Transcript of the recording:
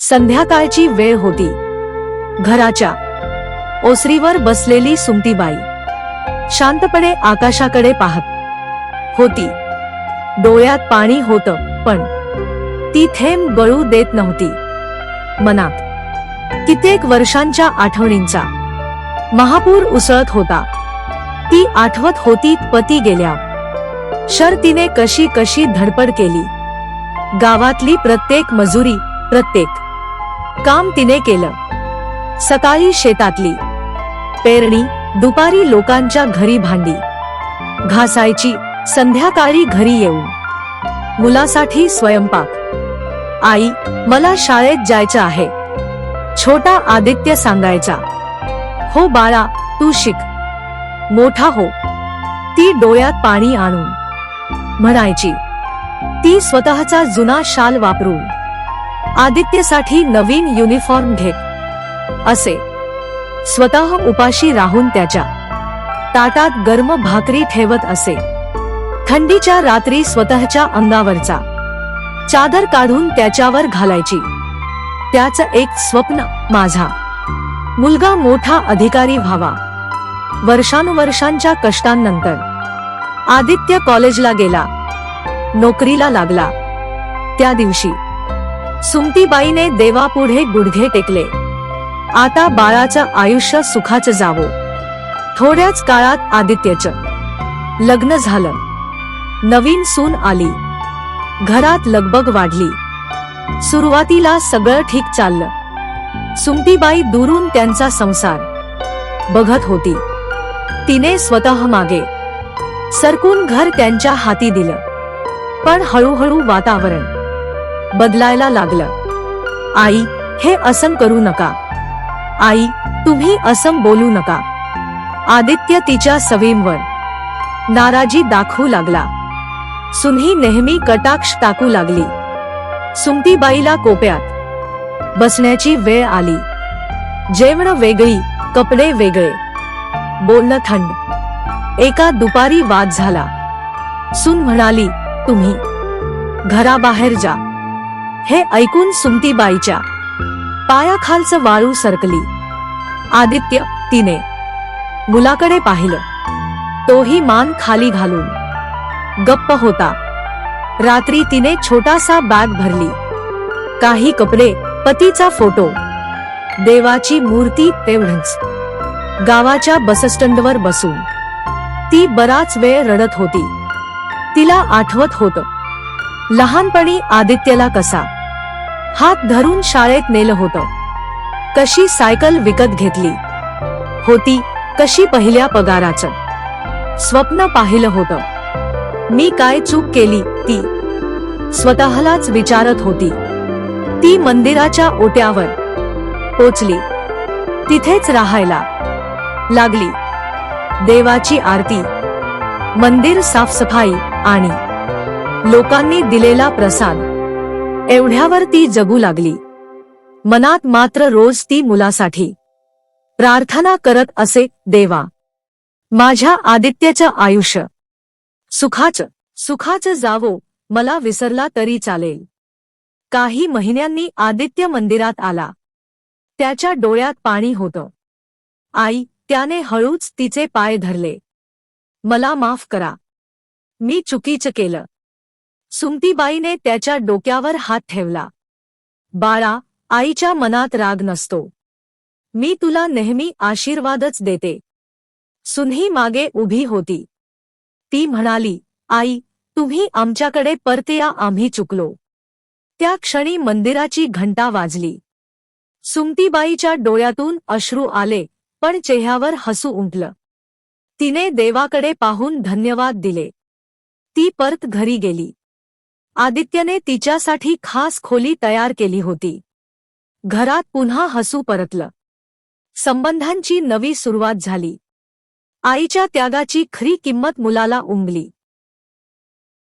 संध्याकाळची वेळ होती. घराच्या ओसरीवर बसलेली सुमतीबाई शांतपणे आकाशाकडे पाहत होती. डोळ्यात पाणी होतं पण ती थेंब गळू देत नव्हती. मनात कित्येक वर्षांच्या आठवणींचा महापूर उसळत होता. ती आठवत होती पती गेल्या. शर्तीने कशी कशी धडपड केली. गावातली प्रत्येक मजुरी प्रत्येक काम तिने केलं. सकाळी शेतातली. पेरणी दुपारी लोकांच्या घरी भांडी. घासायची संध्याकाळी घरी येऊन. मुलासाठी स्वयंपाक. आई मला शाळेत जायचं आहे. छोटा आदित्य सांगायचा. हो बाळा तू शिक. मोठा हो. ती डोळ्यात पाणी आणून. म्हणायची. ती स्वतःचा जुना शाल वापरून. आदित्यसाठी नवीन युनिफॉर्म घेत असे. स्वतः उपाशी राहून त्याच्या ताटात गर्म भाकरी ठेवत असे. थंडीच्या रात्री स्वतःच्या अंगावरचा चादर काढून त्याच्यावर घालायची. त्याचं एक स्वप्न माझा. मुलगा मोठा अधिकारी व्हावा. वर्षानुवर्षांच्या कष्टांनंतर. आदित्य कॉलेजला गेला. नोकरीला लागला. त्या दिवशी सुमतीबाईने देवापुढे गुडघे टेकले. आता बाळाचं आयुष्य सुखाचं जावो. थोड्याच काळात आदित्यचं लग्न झालं. नवीन सून आली. घरात लगबग वाढली. सुरुवातीला सगळं ठीक चाललं. सुमतीबाई दुरून त्यांचा संसार बघत होती. तिने स्वतः मागे सरकून घर त्यांच्या हाती दिलं. पण हळूहळू वातावरण बदलायला लागलं. आई हे असं करू नका. आई तुम्ही असं बोलू नका. आदित्य तिच्या सवयींवर नाराजी दाखवू लागला. सुन्ही नेहमी कटाक्ष टाकू लागली. सुमतीबाईला कोप्यात. बसण्याची वेळ आली. जेवण वेगळी कपडे वेगळे. बोलणं थंड. एका दुपारी वाद झाला. सुन म्हणाली तुम्ही घराबाहेर जा. हे ऐकून सुमतीबाईच्या पायाखालचं वाळू सरकली. आदित्य तिने मुलाकडे पाहिलं. तोही मान खाली घालून. गप्प होता. रात्री तिने छोटासा बॅग भरली. काही कपडे पतीचा फोटो. देवाची मूर्ती तेवढंच. गावाच्या बसस्टँडवर बसून. ती बराच वेळ रडत होती. तिला आठवत होतं. लहानपणी आदित्यला कसा? हात धरून शाळेत नेलं होतं. कशी सायकल विकत घेतली? होती कशी पहिल्या पगाराचं? स्वप्न पाहिलं होतं. मी काय चूक केली ती? स्वतःलाच विचारत होती. ती मंदिराच्या ओट्यावर पोचली. तिथेच राहायला लागली. देवाची आरती मंदिर साफसफाई आणि लोकांनी दिलेला प्रसाद. एवढ्यावर ती जगू लागली. मनात मात्र रोज ती मुलासाठी. प्रार्थना करत असे देवा माझ्या आदित्यचं आयुष्य. सुखाचं सुखाचं जावो मला विसरला तरी चालेल. काही महिन्यांनी आदित्य मंदिरात आला. त्याच्या डोळ्यात पाणी होतं. आई त्याने हळूच तिचे पाय धरले. मला माफ करा. मी चुकीचं केलं. सुमतीबाईने त्याच्या डोक्यावर हात ठेवला. बाळा आईच्या मनात राग नसतो. मी तुला नेहमी आशीर्वादच देते. सुन्ही मागे उभी होती. ती म्हणाली आई तुम्ही आमच्याकडे परतया आम्ही चुकलो. त्या क्षणी मंदिराची घंटा वाजली. सुमतीबाईच्या डोळ्यातून अश्रू आले पण चेह्यावर हसू उमटलं तिने देवाकडे पाहून धन्यवाद दिले. ती परत घरी गेली. आदित्यने तिच्यासाठी खास खोली तयार केली होती. घरात पुन्हा हसू परतलं. संबंधांची नवी सुरुवात झाली. आईच्या त्यागाची खरी किंमत मुलाला उमली.